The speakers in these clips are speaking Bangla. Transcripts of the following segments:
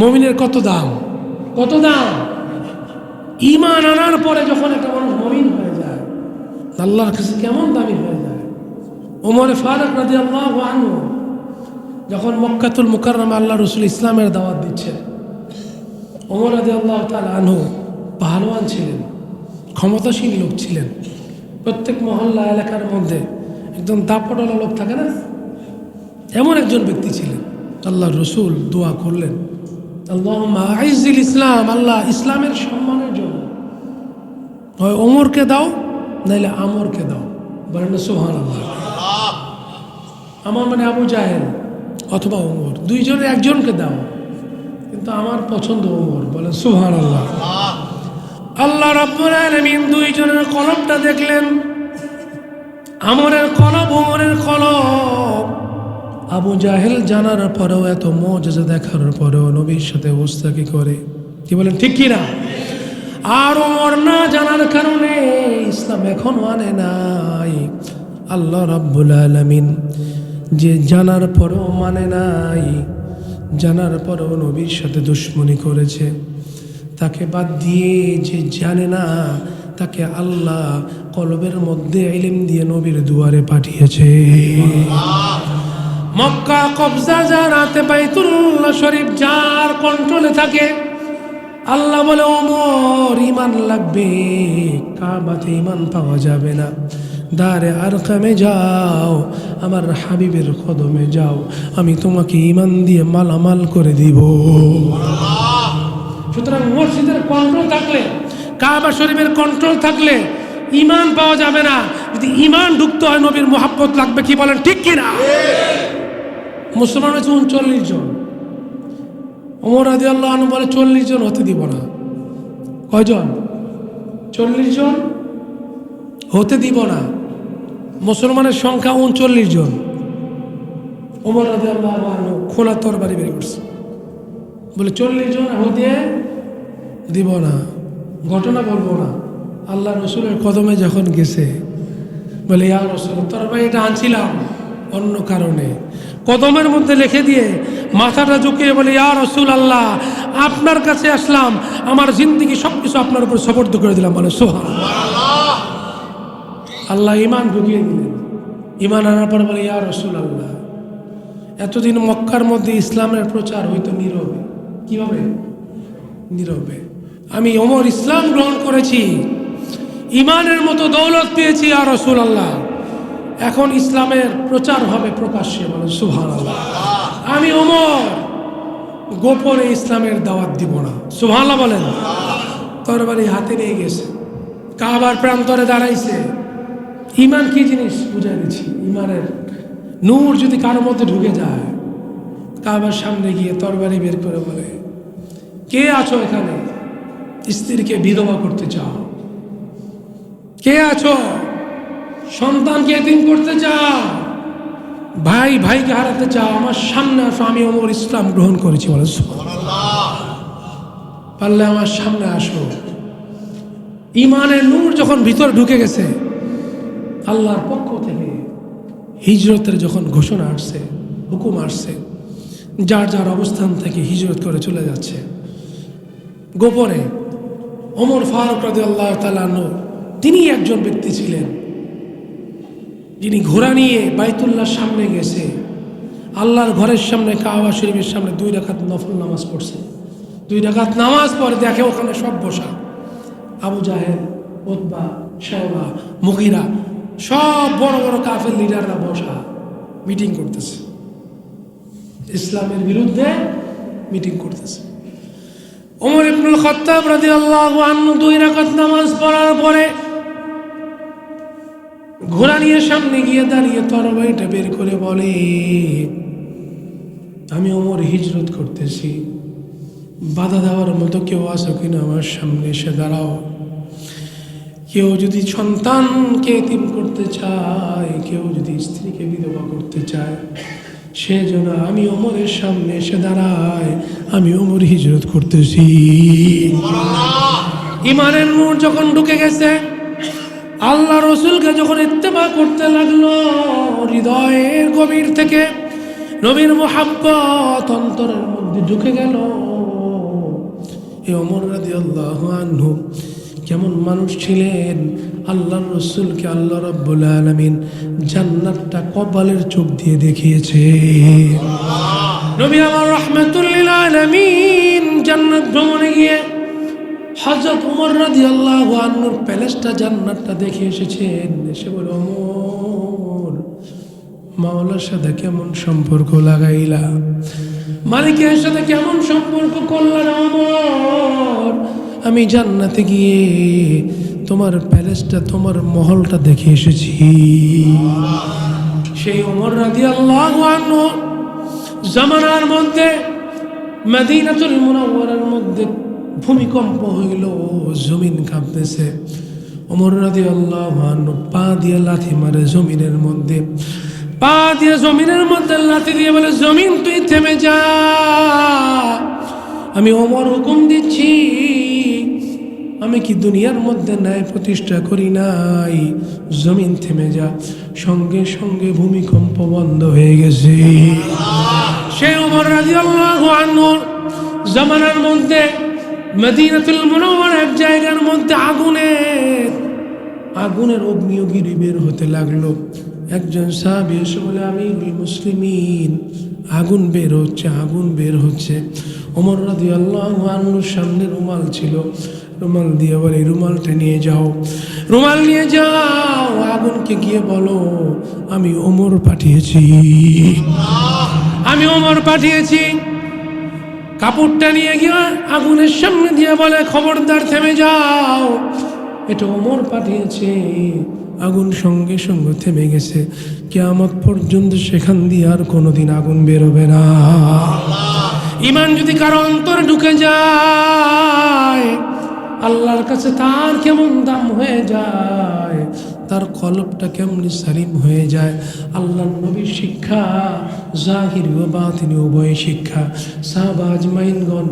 মমিনের কত দাম? কত দাম? ইমান আনার পরে যখন একটা মানুষ মমিন হয়ে যায়, আল্লাহর কাছে কেমন দামি হয়ে যায়? ওমরে ফারুক রাজি আল্লাহ আনু যখন মক্কাতুল মুকাররম আল্লাহ রসুল ইসলামের দাওয়াত দিচ্ছেন, ওমর রাজি আল্লাহ তাল আনহু পাহলওয়ান ছিলেন ক্ষমতাসীন লোক ছিলেন। প্রত্যেক মহল্লা, এলাকার মধ্যে একদম দাপটলা লোক থাকে না? এমন একজন ব্যক্তি ছিলেন আল্লাহ রসুল দোয়া করলেন। ইসলাম, আল্লাহ ইসলামের সম্মানের জন্য। হয় ওমরকে দাও, নাইলে আমরকে দাও। বলেন সোহান আল্লাহ আমার মানে আবু জাহেল অথবা ওমর, দুইজনের একজনকে দাও। কিন্তু আমার পছন্দ ওমর, বলেন সোহান আল্লাহ আল্লাহ রব্বুল আলামিন দুইজনের কলবটা দেখলেন। আমরের কলব ওমরের কলব আবু জাহেল জানার পরেও এত মজা দেখার পরেও নবীর সাথে অবস্থা কি করে। কি বলেন, ঠিক কি না আর ওমর না জানার কারণে ইসলাম এখন মানে নাই। আল্লাহ রাব্বুল আলামিন যে জানার পরেও মানে নাই, জানার পরেও নবীর সাথে দুশ্মনী করেছে। তাকে বাদ দিয়ে যে জানে না, তাকে আল্লাহ কলবের মধ্যে ইলিম দিয়ে নবীর দুয়ারে পাঠিয়েছে। মক্কা কবজা যার হাতে বাইতুল্লাহ শরীফ যার কন্ট্রোলে থাকে, আল্লাহ বলে, ওমর ইমান লাগবে, কাবাতে ইমান পাওয়া যাবে না। দারে আর কামে যাও, আমার হাবিবের কদমে যাও, আমি তোমাকে ইমান দিয়ে মালামাল করে দিব। সুতরাং মসজিদের কন্ট্রোল থাকলে, কাবা শরীফের কন্ট্রোল থাকলে ইমান পাওয়া যাবে না। যদি ইমান ঢুকতে হয়, নবীর মোহাব্বত লাগবে কি বলেন, ঠিক কিনা? মুসলমান হচ্ছে উনচল্লিশ জন। অমর আদি আল্লাহ বলে চল্লিশ জন হতে দিব না। কয়জন? চল্লিশ জন হতে দিব না। মুসলমানের সংখ্যা উনচল্লিশ জন। ওমর আদি আল্লাহ খোলা তরবারি বের করছে। বলে চল্লিশ জন হতে দিব না। ঘটনা বলব না। আল্লাহ রসুলের কদমে যখন গেছে, বলে, ইয়া রসুল তোর ভাই এটা আনছিলাম অন্য কারণে। কদমের মধ্যে লিখে দিয়ে মাথাটা ঝুঁকিয়ে বলে, ইয়া রসুল আল্লাহ আপনার কাছে আসলাম, আমার জিন্দিগি সব কিছু আপনার উপর সবর্দ করে দিলাম। মানে সোহা আল্লাহ ইমান ঢুকিয়ে দিলেন। ইমান আনার পর বলে, ইয়া রসুল আল্লাহ এতদিন মক্কার মধ্যে ইসলামের প্রচার হইতো নীরবে। কীভাবে? নীরবে। আমি ওমর ইসলাম গ্রহণ করেছি ইমানের মতো দৌলত পেয়েছি আর রসুল আল্লাহ এখন ইসলামের প্রচার হবে প্রকাশ্যে বলে সুহান আমি ওমর, গোপনে ইসলামের দাওয়াত দিব না। সুহানা বলেন। তরবারি হাতে নিয়ে গেছে। কাবার প্রান্তরে দাঁড়াইছে। ইমান কি জিনিস? বুঝাই দিচ্ছি। ইমানের নূর যদি কারোর মধ্যে ঢুকে যায়, কাবার সামনে গিয়ে তরবারি বের করে বলে, কে আছো এখানে? স্ত্রীকে বিধবা করতে চাও? কে আছো? সন্তানকে এতিম করতে চাও, ভাই ভাইকে হারাতে চাও, আমার সামনে আসো, আমি অমর ইসলাম গ্রহণ করেছি, বলে পারলে আমার সামনে আসো। ইমানের নূর যখন ভিতরে ঢুকে গেছে, আল্লাহর পক্ষ থেকে হিজরতের যখন ঘোষণা আসছে, হুকুম আসছে, যার যার অবস্থান থেকে হিজরত করে চলে যাচ্ছে। গোপনে ওমর ফারুক রাজি আল্লাহ তালান্ন তিনি একজন ব্যক্তি ছিলেন। যিনি ঘোড়া নিয়ে বাইতুল্লাহর সামনে গেছে, আল্লাহর ঘরের সামনে কাওয়া শরীফের সামনে দুই রাখাত নফল নামাজ পড়ছে। দুই রাখাত নামাজ পড়ে দেখে ওখানে সব বসা। আবু জাহেদ ওতবা শাহবা মুগিরা, সব বড় বড় কাফের লিডাররা বসা মিটিং করতেছে। ইসলামের বিরুদ্ধে মিটিং করতেছে। ওমর ইবনুল খত্তাব রাদিয়াল্লাহু আনহু দুই রাকাত নামাজ পড়ার পরে ঘোড়া নিয়ে সামনে গিয়ে দাঁড়িয়ে তরবারিটা বের করে বলে আমি ওমর হিজরত করতেছি। বাধা দেওয়ার মতো কেউ আসো কিনা আমার সামনে এসে দাঁড়াও। কেউ যদি সন্তানকে এতিম করতে চায় কেউ যদি স্ত্রীকে বিধবা করতে চায় সে যেন আমি ওমরের সামনে এসে দাঁড়ায় আমি ওমর হিজরত করতেছি। ইমানের নূর যখন ঢুকে গেছে আল্লাহ রসুলকে যখন ইত্তেবা করতে লাগল, হৃদয়ের গভীর থেকে নবীর মোহাব্বত অন্তরের মধ্যে ঢুকে গেল। এই অমর রাদি আল্লাহ কেমন মানুষ ছিলেন? আল্লাহ রসুলকে আল্লাহ রব্বুল আলমিন জান্নাতটা কপালের চোখ দিয়ে দেখিয়েছে। নবী আমার রহমতুল্লিল আলমিন জান্নাত ভ্রমণে গিয়ে হজরত উমর রাজি আল্লাহ আন্নুর প্যালেসটা জান্নাতটা দেখে এসেছেন। এসে বলে অমর মাওলার সাথে কেমন সম্পর্ক লাগাইলা? মালিকের সাথে কেমন সম্পর্ক করলেন অমর আমি জান্নাতে গিয়ে তোমার প্যালেসটা, তোমার মহলটা দেখে এসেছি। সেই ওমর রাজি আল্লাহ জামানার মধ্যে, মদিনাতুল মুনাওয়ারার মধ্যে ভূমিকম্প হইল জমিন কাঁপতেছে। ওমর রাদি আল্লাহ পা দিয়ে লাথি মারে জমিনের মধ্যে। পা দিয়ে জমিনের মধ্যে লাথি দিয়ে বলে, জমিন, তুই থেমে যা। আমি অমর হুকুম দিচ্ছি, আমি কি দুনিয়ার মধ্যে ন্যায় প্রতিষ্ঠা করি নাই? জমিন থেমে যা। সঙ্গে সঙ্গে ভূমিকম্প বন্ধ হয়ে গেছে। সে ওমর রাদিয়াল্লাহু আনহু জামানার মধ্যে মদিনাতুল মুনাওয়ার এক জায়গার মধ্যে আগুনের আগুনের অগ্নিয়গিরি বের হতে লাগল। একজন সাহাবী এসে বলে আমি মুসলিমিন। আগুন বের হচ্ছে, আগুন বের হচ্ছে। ওমর রাদি আল্লাহ সামনে রুমাল ছিল। রুমাল দিয়ে বলে "এই রুমালটা নিয়ে যাও। রুমাল নিয়ে যাও, আগুনকে গিয়ে বলো, আমি ওমর পাঠিয়েছি। আমি ওমর পাঠিয়েছি। কাপড়টা নিয়ে গিয়ে আগুনের সামনে দিয়ে বলে, খবরদার, থেমে যাও। এটা ওমর পাঠিয়েছে। আগুন সঙ্গে সঙ্গে থেমে গেছে। কেয়ামত পর্যন্ত সেখান দিয়ে আর কোনোদিন আগুন বেরোবে না। ইমান যদি কারও অন্তরে ঢুকে যায়, আল্লাহর কাছে তার কেমন দাম হয়ে যায়? তার কলবটা কেমনি সালিম হয়ে যায়? আল্লাহ নবীর শিক্ষা, জাহির ও বাতিনি, উভয় শিক্ষা। সাহবাজ মাইনগণ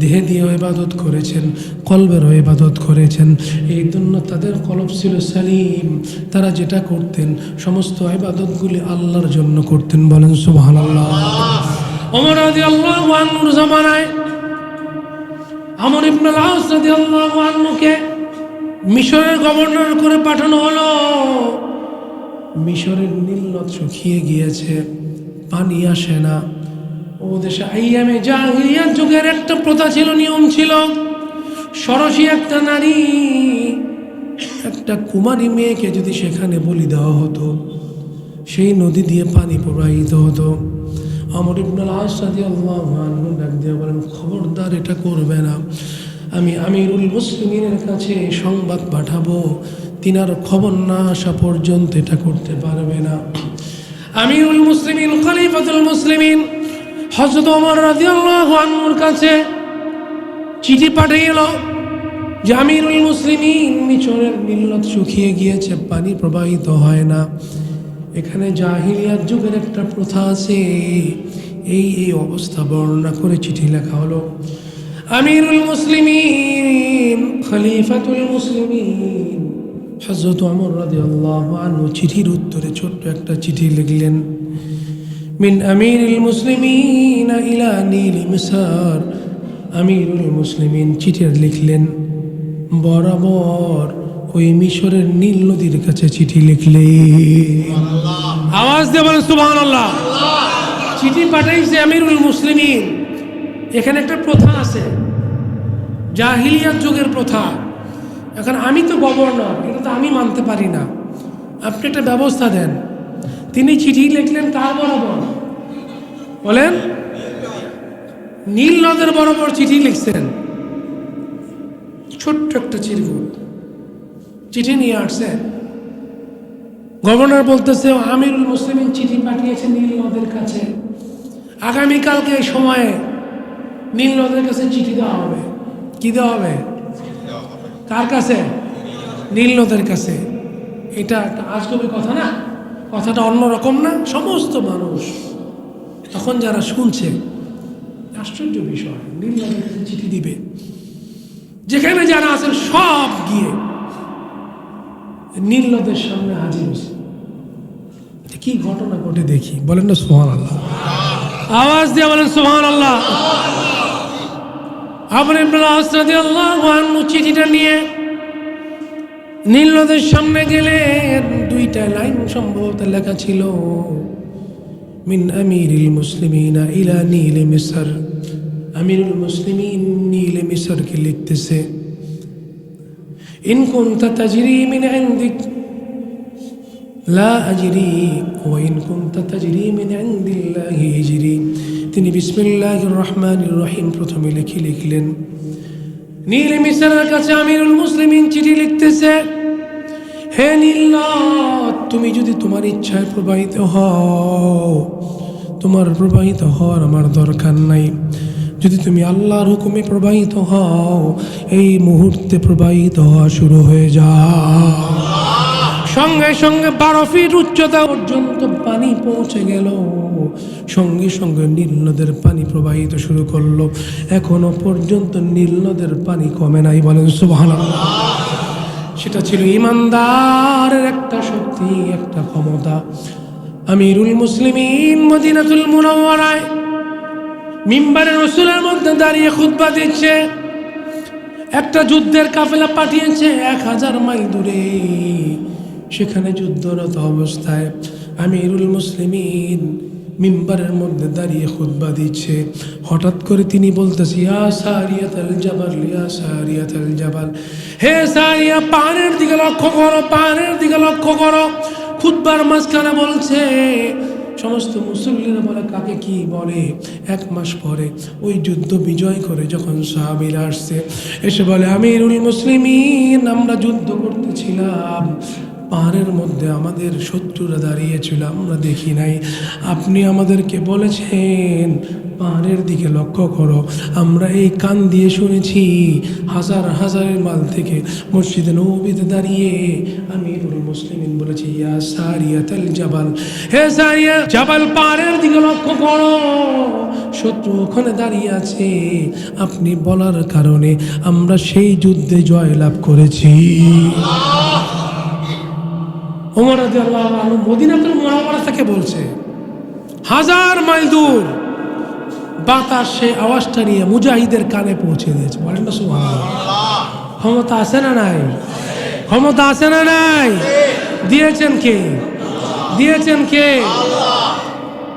দেহে দিয়ে ইবাদত করেছেন কলবেরও ইবাদত করেছেন। এই জন্য তাদের কলব ছিল সালিম। তারা যেটা করতেন, সমস্ত ইবাদতগুলি আল্লাহর জন্য করতেন। বলেন সুবহান আল্লাহ অমর আদি আমর ইবনুল আউস রাদিয়াল্লাহু আনহুকে মিশরের গভর্নর করে পাঠানো হলো। মিশরের নীলনদ শুকিয়ে গিয়েছে, পানি আসে না। ও দেশে আইয়ামে জাহিলিয়াত যুগের একটা প্রথা ছিল, নিয়ম ছিল, সরসী একটা নারী, একটা কুমারী মেয়েকে যদি সেখানে বলি দেওয়া হতো, সেই নদী দিয়ে পানি প্রবাহিত হতো। আমর ইবনুল আস রাদিয়াল্লাহু আনহু ডাক দিয়ে বলেন, খবরদার, এটা করবে না। আমি আমিরুল মুসলিমিনের কাছে সংবাদ পাঠাবো। তিনার খবর না আসা পর্যন্ত এটা করতে পারবে না। আমিরুল মুসলিমিন, খলিফাতুল মুসলিমিন, হযরত ওমর রাদিয়াল্লাহু আনহুর কাছে চিঠি পাঠিয়ে এলো যে আমিরুল মুসলিমিন মিচরের মিল্লত শুকিয়ে গিয়েছে, পানি প্রবাহিত হয় না। এখানে জাহিলিয়ার যুগের একটা প্রথা আছে। এই এই অবস্থা বর্ণনা করে চিঠি লেখা হলো। আমিরুল মুসলিমিন খলিফাতুল মুসলিমিন। হজরত আমর রাদিয়াল্লাহু আনহু চিঠির উত্তরে ছোট্ট একটা চিঠি লিখলেন মিন আমিরুল মুসলিমিন ইলা নীল মিসার। আমিরুল মুসলিমিন চিঠি লিখলেন বরাবর ওই মিশরের নীল নদীর কাছে চিঠি লিখলে। আওয়াজ দিয়ে বলেন আল্লাহ চিঠি পাঠাইছে আমিরুল মুসলিমিন। এখানে একটা প্রথা আছে। জাহিলিয়াত যুগের প্রথা। এখন আমি তো গভর্নর এটা তো আমি মানতে পারি না। আপনি একটা ব্যবস্থা দেন। তিনি চিঠি লিখলেন কার বরাবর? বলেন। নীল নদের বরাবর চিঠি লিখছেন। ছোট্ট একটা চিরকুট। চিঠি নিয়ে আসছে। গভর্নর বলতেছে, আমিরুল মুসলিমিন চিঠি পাঠিয়েছে নীল নদের কাছে। আগামীকালকে এই সময়ে নীল নদের কাছে চিঠি দেওয়া হবে। কি দেওয়া হবে? কার কাছে? নীল নদের কাছে। এটা একটা আজগবি কথা না? কথাটা অন্যরকম না? সমস্ত মানুষ। তখন যারা শুনছে, আশ্চর্য বিষয়, নীল নদের কাছে চিঠি দিবে। যেখানে যারা আছেন সব গিয়ে নীল নদের সামনে হাজির কি ঘটনা ঘটে দেখি? বলেন না সোহান আল্লাহ আওয়াজ দিয়ে বলেন সোহান আল্লাহ আপনি রাদি আল্লাহ চিঠিটা নিয়ে নীলদের সামনে গেলে দুইটা লাইন সম্ভবত লেখা ছিল, মিন আমিরুল মুসলিমিনা ইলা নীল মিসর। আমিরুল মুসলিমিন নীল মিসরকে লিখতেছে, ইন কুনতা তাজরি মিন ইনদিক। লা আজরি, ওয়া ইন কুনতা তাজরি মিন ইনদিল্লাহি ইজরি তিনি বিসমিল্লাহির রহমান রহিম প্রথমে লিখে লিখলেন, নীল মিসরের কাছে আমিরুল মুসলিমিন চিঠি লিখতেছে, হে নীল তুমি যদি তোমার ইচ্ছায় প্রবাহিত হও, তোমার প্রবাহিত হওয়ার আমার দরকার নাই। যদি তুমি আল্লাহর হুকুমে প্রবাহিত হও, এই মুহূর্তে প্রবাহিত হওয়া শুরু হয়ে যাও সঙ্গে সঙ্গে বারো ফিট উচ্চতা পর্যন্ত পানি পৌঁছে গেল। সঙ্গে সঙ্গে নীল নদের পানি প্রবাহিত শুরু করল। এখনও পর্যন্ত নীল নদের পানি কমে নাই বলেন সুবহানাল্লাহ। সেটা ছিল ইমানদারের একটা শক্তি, একটা ক্ষমতা। আমিরুল মুসলিমিন মদিনাতুল মুনাওয়ারায় মিম্বারের রসুলের মধ্যে দাঁড়িয়ে খুতবা দিচ্ছে। একটা যুদ্ধের কাফেলা পাঠিয়েছে, এক হাজার মাইল দূরে। সেখানে যুদ্ধরত অবস্থায় আমিরুল মুসলিমিন মিম্বারের মধ্যে দাঁড়িয়ে খুতবা দিচ্ছে। হঠাৎ করে তিনি বলতেছে হে সারিয়া দিকে লক্ষ্য করো দিকে লক্ষ্য করো। খুতবার মাঝখানে বলছে, সমস্ত মুসল্লিরা বলে, কাকে কি বলে? এক মাস পরে ওই যুদ্ধ বিজয় করে যখন সাহাবিরা আসছে, এসে বলে, আমিরুল মুসলিমিন, আমরা যুদ্ধ করতেছিলাম। পাহাড়ের মধ্যে আমাদের শত্রুরা দাঁড়িয়েছিল, আমরা দেখি নাই। আপনি আমাদেরকে বলেছেন, পাহাড়ের দিকে লক্ষ্য করো। আমরা এই কান দিয়ে শুনেছি, হাজার হাজারের মাল থেকে মসজিদে নবীতে দাঁড়িয়ে আমিরুল মুসলিমিন বলেছি, ইয়া সারিয়াতাল জাবাল। হে সারিয়া জাবাল, পাহাড়ের দিকে লক্ষ্য করো। শত্রু ওখানে দাঁড়িয়ে আছে। আপনি বলার কারণে আমরা সেই যুদ্ধে জয়লাভ করেছি। ওমর আলু মদিনাতুল মুনাওয়ারা থেকে বলছে, হাজার মাইল দূর বাতাস সেই আওয়াজটা নিয়ে মুজাহিদের কানে পৌঁছে দিয়েছে। বলেন না সুহান ক্ষমতা আছে না নাই? ক্ষমতা আছে না নাই? দিয়েছেন কে? দিয়েছেন কে?